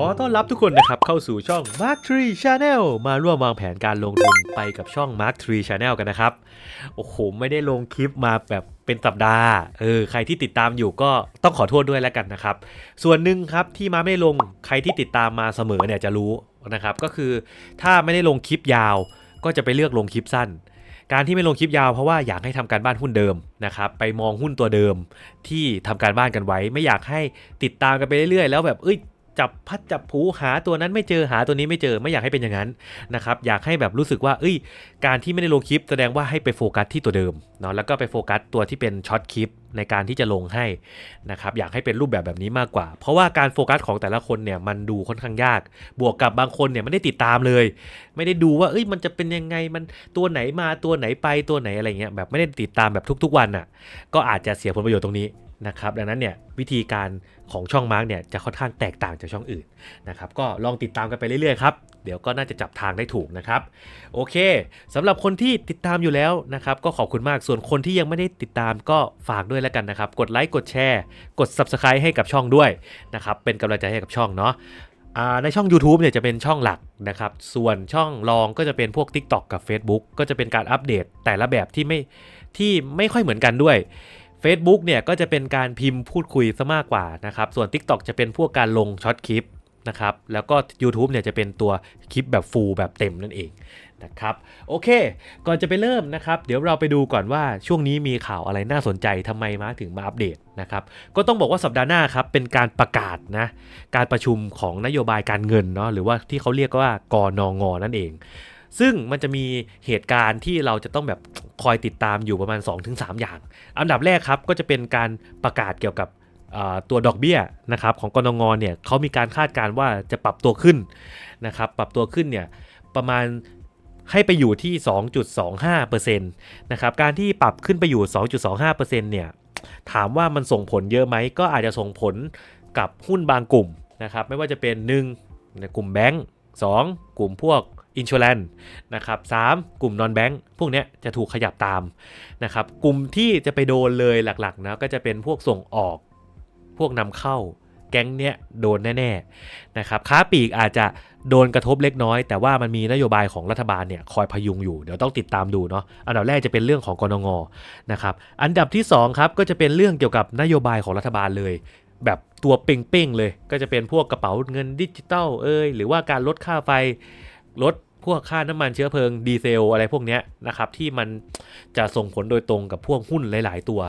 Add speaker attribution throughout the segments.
Speaker 1: ขอต้อนรับทุกคนนะครับ เข้าสู่ช่อง Mark Tree Channel มาร่วมวางแผนการลงทุนไปกับช่อง Mark Tree Channel กันนะครับ โอ้โห ไม่ได้ลงคลิปมาแบบเป็นสัปดาห์ เออ ใครที่ติดตามอยู่ก็ต้องขอโทษด้วยแล้วกันนะครับ ส่วนหนึ่งครับที่มาไม่ลง ใครที่ติดตามมาเสมอเนี่ยจะรู้นะครับ ก็คือถ้าไม่ได้ลงคลิปยาว ก็จะไปเลือกลงคลิปสั้นการที่ไม่ลงคลิปยาวเพราะว่าอยากให้ทำการบ้านหุ้นเดิมนะครับไปมองหุ้นตัวเดิมที่ทำการบ้านกันไว้ ไม่อยากให้ติดตามกันไปเรื่อยๆ แล้วแบบเอ้ย จับพัดจับผูหาตัวนั้นไม่เจอหาตัวนี้ไม่เจอไม่อยากให้เป็นอย่างนั้นนะครับอยากให้แบบรู้สึกว่าเอ้ย การที่ไม่ได้ลงคลิปแสดงว่าให้ไปโฟกัสที่ตัวเดิมเนาะแล้วก็ไปโฟกัสตัวที่เป็นช็อตคลิปในการที่จะลงให้นะครับอยากให้เป็นรูปแบบแบบนี้มากกว่า เพราะว่าการโฟกัสของแต่ละคนเนี่ยมันดูค่อนข้างยาก บวกกับบางคนเนี่ยไม่ได้ติดตามเลย ไม่ได้ดูว่าเอ้ยมันจะเป็นยังไงมันตัวไหนมาตัวไหนไปตัวไหนอะไรเงี้ยแบบไม่ได้ติดตามแบบทุก ๆ วันอะก็อาจจะเสียผลประโยชน์ตรงนี้ นะครับดังนั้นเนี่ยวิธีการของช่องมาร์กเนี่ยจะค่อนข้างแตกต่างจากช่องอื่นนะครับก็ลองติดตามกันไปเรื่อยๆครับเดี๋ยวก็น่าจะจับทางได้ถูกนะครับโอเคสำหรับคนที่ติดตามอยู่แล้วนะครับก็ขอบคุณมากส่วนคนที่ยังไม่ได้ติดตามก็ฝากด้วยแล้วกันนะครับ กดไลค์กดแชร์กด Subscribe ให้กับช่องด้วยนะครับเป็นกำลังใจให้กับช่องเนาะในช่อง YouTube เนี่ยจะเป็นช่องหลักนะครับ ส่วนช่องรองก็จะเป็นพวก TikTok กับ Facebook ก็จะเป็นการอัปเดตแต่ละแบบที่ไม่ที่ไม่ค่อยเหมือนกันด้วย Facebook เนี่ยก็จะเป็นการพิมพ์พูดคุยซะมากกว่านะครับส่วน TikTok จะเป็นพวกการลงช็อตคลิปนะครับแล้วก็ YouTube เนี่ยจะเป็นตัวคลิปแบบฟูลแบบเต็มนั่นเองนะครับโอเค ก่อนจะไปเริ่มนะครับเดี๋ยวเราไปดูก่อนว่าช่วงนี้มีข่าวอะไรน่าสนใจทำไมมาถึงมาอัปเดตนะครับก็ต้องบอกว่าสัปดาห์หน้าครับเป็นการประกาศนะการประชุมของนโยบายการเงินเนาะหรือว่าที่เขาเรียกว่ากนงนั่นเอง ซึ่งมันจะมีเหตุการณ์ที่เราจะต้องแบบคอยติดตามอยู่ประมาณ 2-3 อย่าง อันดับแรกครับก็จะเป็นการประกาศเกี่ยวกับตัวดอกเบี้ยนะครับของกนงเนี่ยเขามีการคาดการณ์ว่าจะปรับตัวขึ้นนะครับปรับตัวขึ้นเนี่ยประมาณให้ไปอยู่ที่ 2.25%นะครับการที่ปรับขึ้นไปอยู่ 2.25%เนี่ยถามว่ามันส่งผลเยอะไหมก็อาจจะส่งผลกับหุ้นบางกลุ่มนะครับไม่ว่าจะเป็น 1 ในกลุ่มแบงก์ 2 กลุ่มพวก อินช r แลนนะครับสามกลุ่มนอนแบงก์พวกนี้จะถูกขยับตามนะครับกลุ่มที่จะไปโดนเลยหลักๆนะก็จะเป็นพวกส่งออก พวกนำเข้าแก๊งเนี้ยโดนแน่ๆนะครับค้าปลีกอาจจะโดนกระทบเล็กน้อย แต่ว่ามันมีนโยบายของรัฐบาลเนี่ยคอยพยุงอยู่เดี๋ยวต้องติดตามดูเนาะอันดับแรกจะเป็นเรื่องของกรงงนะครับอันดับที่2ครับก็จะเป็นเรื่องเกี่ยวกับนโยบายของรัฐบาลเลยแบบตัวเป้งๆเลย ก็จะเป็นพวกกระเป๋าเงินดิจิตอลเอ้ยหรือว่าการลดค่าไฟลด วกค่าน้ำมันเชื้อเพลิงดีเซลอะไรพวกนี้นะครับที่มันจะส่งผลโดยตรงกับพวกหุ้นหลาย ๆ ตัว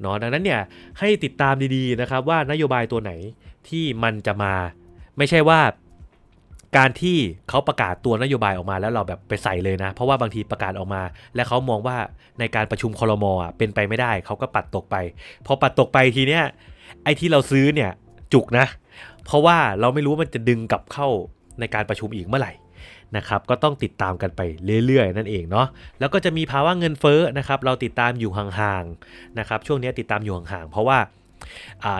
Speaker 1: เนาะดังนั้นเนี่ยให้ติดตามดีๆนะครับว่านโยบายตัวไหนที่มันจะมา ไม่ใช่ว่าการที่เขาประกาศตัวนโยบายออกมาแล้วเราแบบไปใส่เลยนะ เพราะว่าบางทีประกาศออกมา และเขามองว่าในการประชุมคอรมอะเป็นไปไม่ได้ เขาก็ปัดตกไป พอปัดตกไปทีเนี้ยไอ้ที่เราซื้อเนี่ยจุกนะ เพราะว่าเราไม่รู้ว่ามันจะดึงกลับเข้าในการประชุมอีกเมื่อไหร่ นะครับก็ต้องติดตามกันไปเรื่อยๆ นั่นเองเนาะแล้วก็จะมีภาวะเงินเฟ้อนะครับเราติดตามอยู่ห่างๆนะครับช่วงนี้ติดตามอยู่ห่างๆเพราะว่า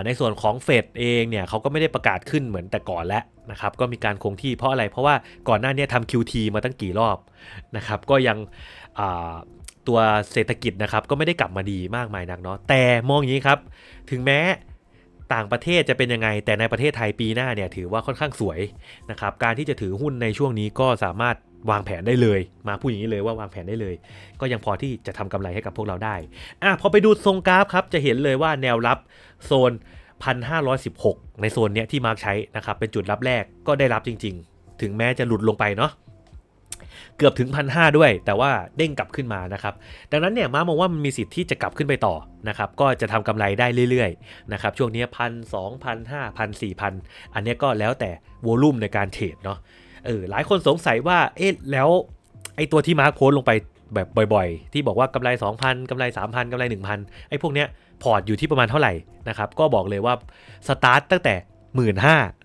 Speaker 1: ในส่วนของเฟดเองเนี่ยเขาก็ไม่ได้ประกาศขึ้นเหมือนแต่ก่อนแล้วนะครับก็มีการคงที่เพราะอะไรเพราะว่าก่อนหน้านี้ทำ QT มาตั้งกี่รอบนะครับก็ยังตัวเศรษฐกิจนะครับก็ไม่ได้กลับมาดีมากมายนักเนาะแต่มองอย่างนี้ครับ ถึงแม้ ต่างประเทศจะเป็นยังไง แต่ในประเทศไทยปีหน้าเนี่ยถือว่าค่อนข้างสวยนะครับการที่จะถือหุ้นในช่วงนี้ก็สามารถวางแผนได้เลย มาพูดอย่างนี้เลยว่าวางแผนได้เลย ก็ยังพอที่จะทำกำไรให้กับพวกเราได้อะพอไปดูทรงกราฟครับจะเห็นเลยว่าแนวรับโซน 1,516 ในโซนเนี้ยที่มาร์กใช้นะครับเป็นจุดรับแรกก็ได้รับจริง ๆ ถึงแม้จะหลุดลงไปเนาะ เกือบถึงพันหด้วย แต่ว่าเด้งกลับขึ้นมานะครับ ดังนั้นเนี่ยม้ามองว่ามันมีสิทธิ์ที่จะกลับขึ้นไปต่อนะครับ ก็จะทำกำไรได้เรื่อยๆนะครับ ช่วงนี้พันสองพันห้าพันสี่พันอันนี้ก็แล้วแต่วอลุ่มในการเทรดเนาะ เออ หลายคนสงสัยว่า เอ๊ะ แล้วไอ้ตัวที่มาร์คโพสลงไปแบบบ่อยๆ ที่บอกว่ากำไร 2,000กำไร 3,000กำไร 1,000 ไอ้พวกเนี้ยพอร์ตอยู่ที่ประมาณเท่าไหร่นะครับ ก็บอกเลยว่าสตาร์ตตั้งแต่ 1 5ื่น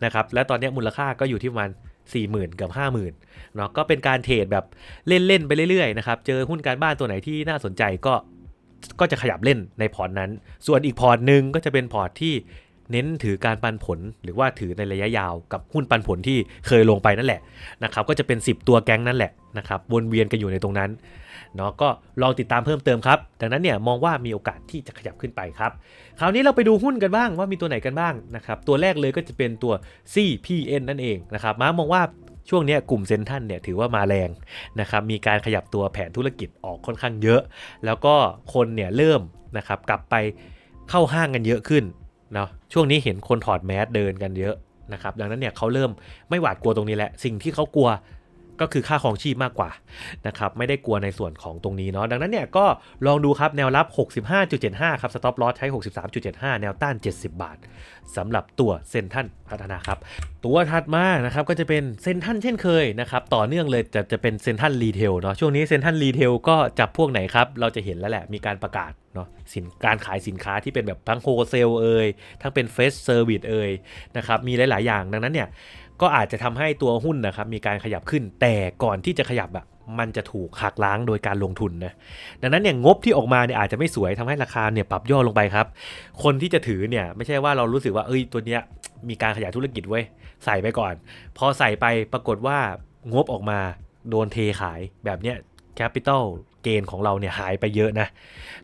Speaker 1: นะครับ แล้วตอนนี้มูลค่าก็อยู่ที่ประมาณ 40,000กับ50,000เนาะก็เป็นการเทรดแบบเล่น ๆ ไปเรื่อย ๆ นะครับ เจอหุ้นการบ้านตัวไหนที่น่าสนใจก็ก็จะขยับเล่นในพอร์ตนั้น ส่วนอีกพอร์ตหนึ่งก็จะเป็นพอร์ตที่เน้นถือการปันผลหรือว่าถือในระยะยาวกับหุ้นปันผลที่เคยลงไปนั่นแหละนะครับก็จะเป็น 10 ตัวแก๊งนั่นแหละนะครับวนเวียนกันอยู่ในตรงนั้น เนาะก็ลองติดตามเพิ่มเติมครับ ดังนั้นเนี่ยมองว่ามีโอกาสที่จะขยับขึ้นไปครับ คราวนี้เราไปดูหุ้นกันบ้างว่ามีตัวไหนกันบ้างนะครับ ตัวแรกเลยก็จะเป็นตัว CPN นั่นเองนะครับ มามองว่าช่วงนี้กลุ่มเซนทันเนี่ยถือว่ามาแรงนะครับมีการขยับตัวแผนธุรกิจออกค่อนข้างเยอะ แล้วก็คนเนี่ยเริ่มนะครับกลับไปเข้าห้างกันเยอะขึ้นเนาะช่วงนี้เห็นคนถอดแมสเดินกันเยอะนะครับดังนั้นเนี่ยเขาเริ่มไม่หวาดกลัวตรงนี้แหละ สิ่งที่เขากลัว ก็คือค่าของชีพมากกว่านะครับไม่ได้กลัวในส่วนของตรงนี้เนาะดังนั้นเนี่ยก็ลองดูครับแนวรับ 65.75 ครับสต็อปลอสใช้ 63.75 แนวต้าน 70 บาทสำหรับตัวเซนทันพัฒนาครับ ตัวถัดมานะครับก็จะเป็นเซนทันเช่นเคยนะครับต่อเนื่องเลยจะจะเป็นเซนทันรีเทลเนาะช่วงนี้เซนทันรีเทลก็จับพวกไหนครับ เราจะเห็นแล้วแหละมีการประกาศเนาะสินการขายสินค้าที่เป็นแบบทั้งโฮเซลเอ่ยทั้งเป็นเฟสเซอร์วิสเอ่ยนะครับมีหลาย ๆ อย่างดังนั้นเนี่ย ก็อาจจะทำให้ตัวหุ้นนะครับมีการขยับขึ้น แต่ก่อนที่จะขยับอะมันจะถูกหักล้างโดยการลงทุนนะดังนั้นเนี่ยงบที่ออกมาเนี่ยอาจจะไม่สวยทำให้ราคาเนี่ยปรับย่อลงไปครับ คนที่จะถือเนี่ยไม่ใช่ว่าเรารู้สึกว่าเอ้ยตัวเนี้ยมีการขยายธุรกิจไว้ยใส่ไปก่อน พอใส่ไปปรากฏว่างบออกมาโดนเทขายแบบเนี้ยแคปิตอลเกนของเราเนี่ยหายไปเยอะนะ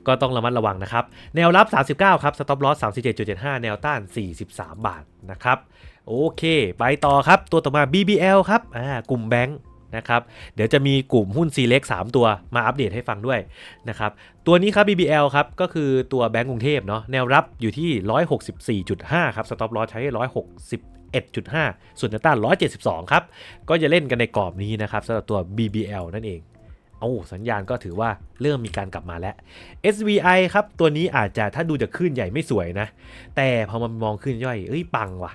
Speaker 1: ก็ต้องระมัดระวังนะครับ แนวรับ 39 ครับ สต็อปลอส37.75 แนวต้าน 43 บาทนะครับ โอเค ไปต่อครับตัวต่อมา BBL ครับอ่ากลุ่มแบงค์นะครับเดี๋ยวจะมีกลุ่มหุ้น C เล็ก3ตัวมาอัปเดตให้ฟังด้วยนะครับตัวนี้ครับ BBL ครับก็คือตัวแบงก์กรุงเทพเนาะแนวรับอยู่ที่ 164.5 ครับสต็อปลอใช้ 161.5 ส่วนแนวต้าน 172 ครับ ก็จะเล่นกันในกรอบนี้นะครับสำหรับตัว BBL นั่นเอง อ้สัญญาณก็ถือว่าเริ่มมีการกลับมาแล้ว SVI ครับ ตัวนี้อาจจะถ้าดูจากขึ้นใหญ่ไม่สวยนะ แต่พอมันมองขึ้นย่อยเอ้ยปังว่ะ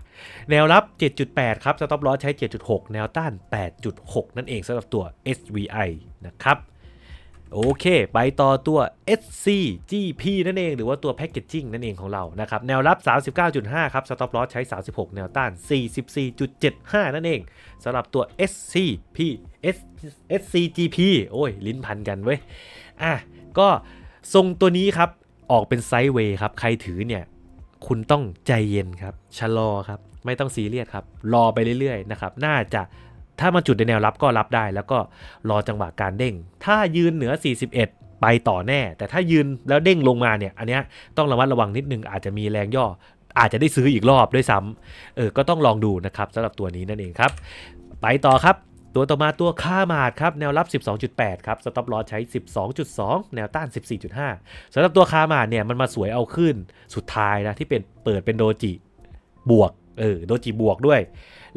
Speaker 1: แนวรับ 7.8 ครับสต็อปลอสใช้ 7.6 แนวต้าน 8.6 นั่นเองสำหรับตัว SVI นะครับ โอเค ไปต่อตัว SCGP นั่นเอง หรือว่าตัว Packaging นั่นเองของเรานะครับ แนวรับ 39.5 ครับ สต็อปลอสใช้ 36 แนวต้าน 44.75 นั่นเองสำหรับตัว SCP S SCGP โอ้ย ลิ้นพันกันเว้ย อะ ก็ทรงตัวนี้ครับ ออกเป็นไซด์เวย์ครับ ใครถือเนี่ย คุณต้องใจเย็นครับ ชะลอครับ ไม่ต้องซีเรียสครับ รอไปเรื่อยๆ นะครับ น่าจะ ถ้ามาจุดในแนวรับก็รับได้ แล้วก็รอจังหวะการเด้ง ถ้ายืนเหนือ 41 ไปต่อแน่ แต่ถ้ายืนแล้วเด้งลงมาเนี่ย อันเนี้ยต้องระมัดระวังนิดนึงอาจจะมีแรงย่อ อาจจะได้ซื้ออีกรอบด้วยซ้ำเออก็ต้องลองดูนะครับสำหรับตัวนี้นั่นเองครับ ไปต่อครับตัวต่อมาตัวค่ามาดครับแนวรับ 12.8 ครับสต็อปลอใช้ 12.2 แนวต้าน 14.5สำหรับตัวคามาดเนี่ยมันมาสวยเอาขึ้นสุดท้ายนะที่เป็นเปิดเป็นโดจิบวก เออโดจิบวกด้วย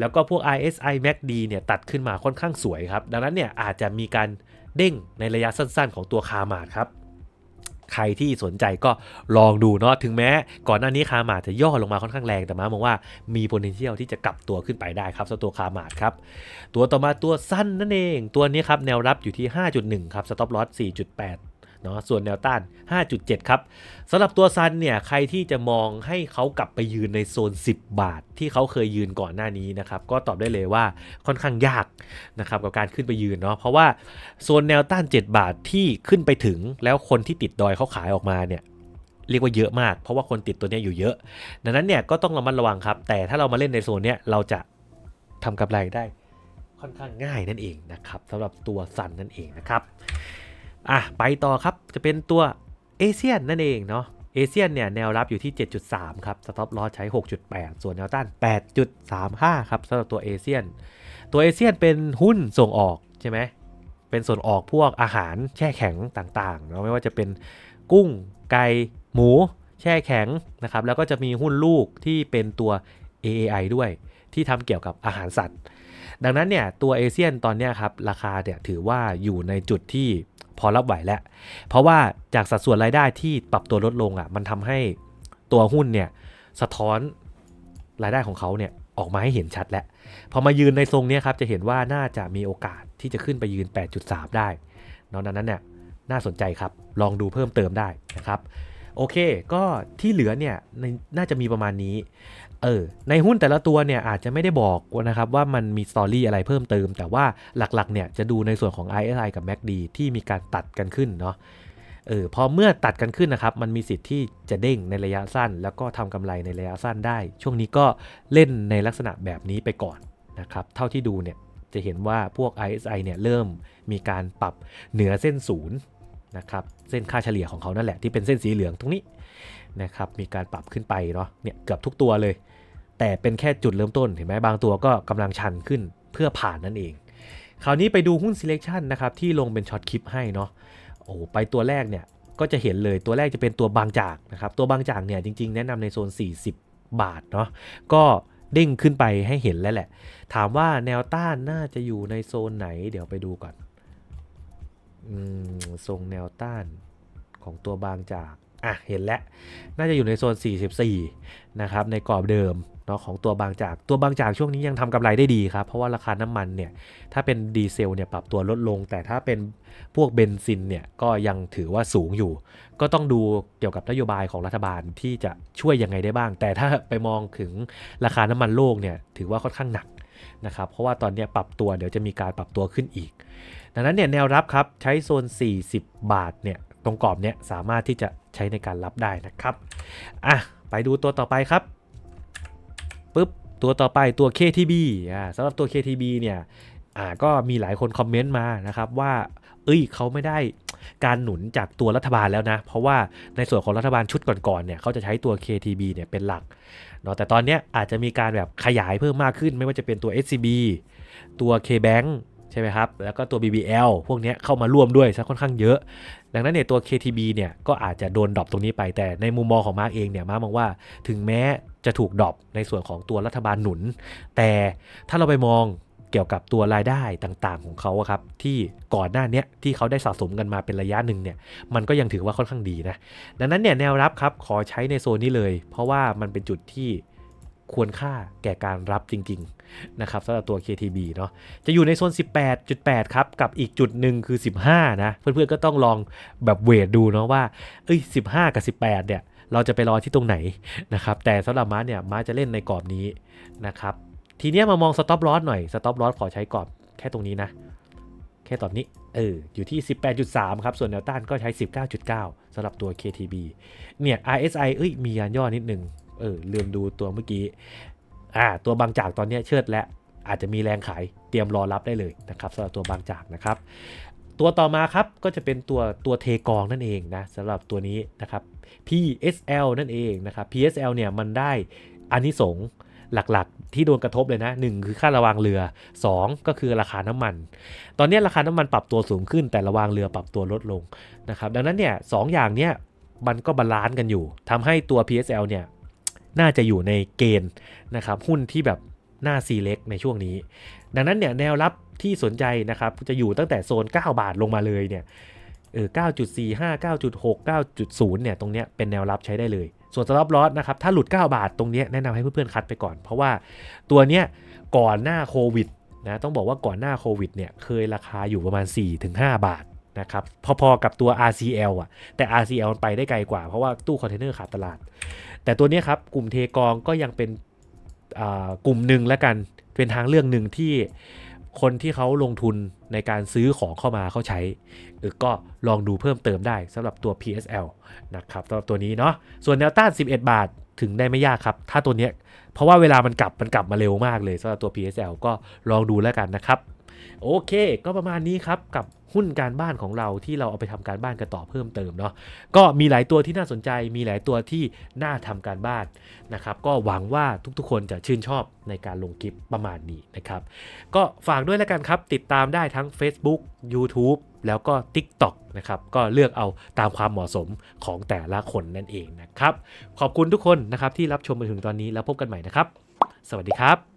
Speaker 1: แล้วก็พวก RSI MACD เนี่ยตัดขึ้นมาค่อนข้างสวยครับ ดังนั้นเนี่ยอาจจะมีการเด้งในระยะสั้นๆ ของตัวคามาดครับ ใครที่สนใจก็ลองดูเนาะถึงแม้ก่อนหน้านี้คามาดจะย่อลงมาค่อนข้างแรงแต่มามองว่ามี potential ที่จะกลับตัวขึ้นไปได้ครับสำหรับตัวคามาดครับ ตัวต่อมาตัวสั้นนั่นเอง ตัวนี้ครับแนวรับอยู่ที่ 5.1 ครับสต็อปลอส4.8 เนาะส่วนแนวต้าน 5.7 ครับสำหรับตัวซันเนี่ยใครที่จะมองให้เขากลับไปยืนในโซน 10 บาท ที่เขาเคยยืนก่อนหน้านี้นะครับก็ตอบได้เลยว่าค่อนข้างยากนะครับกับการขึ้นไปยืนเนาะเพราะว่าโซนแนวต้าน 7 บาทที่ขึ้นไปถึง แล้วคนที่ติดดอยเขาขายออกมาเนี่ยเรียกว่าเยอะมาก เพราะว่าคนติดตัวนี้อยู่เยอะ ดังนั้นเนี่ยก็ต้องระมัดระวังครับ แต่ถ้าเรามาเล่นในโซนเนี้ยเราจะทำกำไรได้ค่อนข้างง่ายนั่นเองนะครับสำหรับตัวซันนั่นเองนะครับ อะไปต่อครับจะเป็นตัวเอเชียนนั่นเองเนาะเอเชียนเนี่ยแนวรับอยู่ที่ 7.3 ครับ สต็อปลอใช้ 6.8 ส่วนแนวต้าน 8.35 ครับสำหรับตัวเอเชียน ตัวเอเชียนเป็นหุ้นส่งออกใช่ไหม เป็นส่วนออกพวกอาหารแช่แข็งต่างๆเนาะไม่ว่าจะเป็นกุ้งไก่หมูแช่แข็งนะครับ แล้วก็จะมีหุ้นลูกที่เป็นตัว AAI ด้วยที่ทำเกี่ยวกับอาหารสัตว์ ดังนั้นเนี่ยตัวเอเชียนตอนนี้ครับราคาเนี่ยถือว่าอยู่ในจุดที่ พอรับไหวแล้ว เพราะว่าจากสัดส่วนรายได้ที่ปรับตัวลดลงอะมันทำให้ตัวหุ้นเนี่ยสะท้อนรายได้ของเขาเนี่ยออกมาให้เห็นชัดแล้ว พอมายืนในทรงเนี้ยครับจะเห็นว่าน่าจะมีโอกาสที่จะขึ้นไปยืน 8.3 ได้นอกนั้นเนี่ยน่าสนใจครับ ลองดูเพิ่มเติมได้นะครับ โอเค ก็ที่เหลือเนี่ยในน่าจะมีประมาณนี้ เออในหุ้นแต่ละตัวเนี่ยอาจจะไม่ได้บอกนะครับว่ามันมีสตอรี่อะไรเพิ่มเติม แต่ว่าหลักๆเนี่ยจะดูในส่วนของ ISI กับ MACD ที่มีการตัดกันขึ้นเนาะเออพอเมื่อตัดกันขึ้นนะครับมันมีสิทธิ์ที่จะเด้งในระยะสั้น แล้วก็ทำกำไรในระยะสั้นได้ ช่วงนี้ก็เล่นในลักษณะแบบนี้ไปก่อนนะครับเท่าที่ดูเนี่ยจะเห็นว่าพวก RSI เนี่ยเริ่มมีการปรับเหนือเส้นศูนย์นะครับเส้นค่าเฉลี่ยของเขานั่นแหละที่เป็นเส้นสีเหลืองตรงนี้นะครับมีการปรับขึ้นไปเนาะเนี่ยเกือบทุกตัวเลย แต่เป็นแค่จุดเริ่มต้นเห็นไหมบางตัวก็กำลังชันขึ้นเพื่อผ่านนั่นเอง คราวนี้ไปดูหุ้น selection นะครับที่ลงเป็นช็อตคลิปให้เนาะโอ้ไปตัวแรกเนี่ยก็จะเห็นเลยตัวแรกจะเป็นตัวบางจากนะครับตัวบางจากเนี่ยจริงๆ แนะนำในโซน 40 บาทเนาะก็เด้งขึ้นไปให้เห็นแล้วแหละ ถามว่าแนวต้านน่าจะอยู่ในโซนไหน เดี๋ยวไปดูก่อนอืมทรงแนวต้านของตัวบางจากอะเห็นแล้ว น่าจะอยู่ในโซน 44 นะครับ ในกรอบเดิม เนาะของตัวบางจากตัวบางจากช่วงนี้ยังทำกำไรได้ดีครับ เพราะว่าราคาน้ำมันเนี่ยถ้าเป็นดีเซลเนี่ยปรับตัวลดลง แต่ถ้าเป็นพวกเบนซินเนี่ยก็ยังถือว่าสูงอยู่ ก็ต้องดูเกี่ยวกับนโยบายของรัฐบาลที่จะช่วยยังไงได้บ้าง แต่ถ้าไปมองถึงราคาน้ำมันโลกเนี่ยถือว่าค่อนข้างหนักนะครับเพราะว่าตอนนี้ปรับตัวเดี๋ยวจะมีการปรับตัวขึ้นอีก ดังนั้นเนี่ยแนวรับครับใช้โซน 40 บาทเนี่ยตรงกรอบเนี่ยสามารถที่จะใช้ในการรับได้นะครับอะไปดูตัวต่อไปครับ ปุ๊บตัวต่อไปตัว KTB อ่าสำหรับตัว KTB เนี่ยอ่าก็มีหลายคนคอมเมนต์มานะครับว่า เอ้ยเขาไม่ได้การหนุนจากตัวรัฐบาลแล้วนะ เพราะว่าในส่วนของรัฐบาลชุดก่อนๆเนี่ยเขาจะใช้ตัว KTB เนี่ยเป็นหลักเนาะแต่ตอนนี้อาจจะมีการแบบขยายเพิ่มมากขึ้น ไม่ว่าจะเป็นตัว SCB ตัว KBank ใช่ไหมครับ แล้วก็ตัว BBL พวกเนี้ยเข้ามาร่วมด้วยซะค่อนข้างเยอะ ดังนั้นเนี่ยตัว KTB เนี่ยก็อาจจะโดนดรอปตรงนี้ไปแต่ในมุมมองของมาร์กเองเนี่ยมาร์กมองว่าถึงแม้ จะถูกดรอปในส่วนของตัวรัฐบาลหนุน แต่ถ้าเราไปมองเกี่ยวกับตัวรายได้ต่างๆของเขาครับที่ก่อนหน้านี้ที่เขาได้สะสมกันมาเป็นระยะหนึ่งเนี่ยมันก็ยังถือว่าค่อนข้างดีนะดังนั้นเนี่ยแนวรับครับขอใช้ในโซนนี้เลย เพราะว่ามันเป็นจุดที่ควรค่าแก่การรับจริงๆนะครับสำหรับตัว KTB เนาะจะอยู่ในโซน 18.8 ครับกับอีกจุดหนึ่งคือ 15 นะ เพื่อนๆก็ต้องลองแบบเวทดูเนาะว่าเอ้ย 15 กับ 18 เนี่ย เราจะไปรอที่ตรงไหนนะครับแต่สำหรับม้าเนี่ยม้าจะเล่นในกรอบนี้นะครับทีเนี้ยมามองสต็อปลอสหน่อยสต็อปลอสขอใช้กรอบแค่ตรงนี้นะ แค่ตอนนี้เอออยู่ที่ 18.3 ครับ ส่วนแนวต้านก็ใช้ 19.9สำหรับตัว KTB เนี่ย RSI เอ้ยมียานย่อนิดนึงเออลืมดูตัวเมื่อกี้อ่าตัวบางจากตอนนี้เชิดและอาจจะมีแรงขายเตรียมรอรับได้เลยนะครับสำหรับตัวบางจากนะครับ ตัวต่อมาครับก็จะเป็นตัวตัวเทกองนั่นเองนะสำหรับตัวนี้นะครับ PSL นั่นเองนะครับ PSL เนี่ยมันได้อานิสงส์หลักๆ ที่โดนกระทบเลยนะ 1 คือค่าระวางเรือ 2 ก็คือราคาน้ำมัน ตอนนี้ราคาน้ำมันปรับตัวสูงขึ้นแต่ระวางเรือปรับตัวลดลงนะครับดังนั้นเนี่ยสองอย่างเนี้ยมันก็บาลานซ์กันอยู่ทำให้ตัว PSL เนี่ยน่าจะอยู่ในเกณฑ์นะครับหุ้นที่แบบ หน้า C เล็กในช่วงนี้ ดังนั้นเนี่ยแนวรับที่สนใจนะครับจะอยู่ตั้งแต่โซน 9 บาทลงมาเลยเนี่ยเออ9.45 9.6 9.0เนี่ยตรงเนี้ยเป็นแนวรับใช้ได้เลย ส่วนสต็อปลอสนะครับถ้าหลุด 9 บาทตรงเนี้ยแนะนำให้เพื่อนๆคัดไปก่อน เพราะว่าตัวเนี้ยก่อนหน้าโควิดนะต้องบอกว่าก่อนหน้าโควิดเนี่ยเคยราคาอยู่ประมาณ 4-5 บาทนะครับพอๆกับตัว RCL อะแต่ RCL มันไปได้ไกลกว่าเพราะว่าตู้คอนเทนเนอร์ขาดตลาด แต่ตัวเนี้ยครับกลุ่มเทกองก็ยังเป็น กลุ่มหนึ่งแล้วกันเป็นทางเลือกหนึ่งที่คนที่เขาลงทุนในการซื้อของเข้ามาเขาใช้ก็ลองดูเพิ่มเติมได้สำหรับตัว PSL นะครับสำหรับตัวนี้เนาะส่วนแนวต้าน 11 บาทถึงได้ไม่ยากครับ ถ้าตัวเนี้ยเพราะว่าเวลามันกลับมันกลับมาเร็วมากเลยสำหรับตัว PSL ก็ลองดูแล้วกันนะครับ โอเค ก็ประมาณนี้ครับกับหุ้นการบ้านของเราที่เราเอาไปทำการบ้านกันต่อเพิ่มเติมเนาะก็มีหลายตัวที่น่าสนใจ มีหลายตัวที่น่าทำการบ้านนะครับก็หวังว่าทุกๆ คนจะชื่นชอบในการลงคลิปประมาณนี้นะครับ ก็ฝากด้วยแล้วกันครับ ติดตามได้ทั้ง Facebook YouTube แล้วก็ TikTok นะครับ ก็เลือกเอาตามความเหมาะสมของแต่ละคนนั่นเองนะครับ ขอบคุณทุกคนนะครับที่รับชมมาถึงตอนนี้แล้วพบกันใหม่นะครับ สวัสดีครับ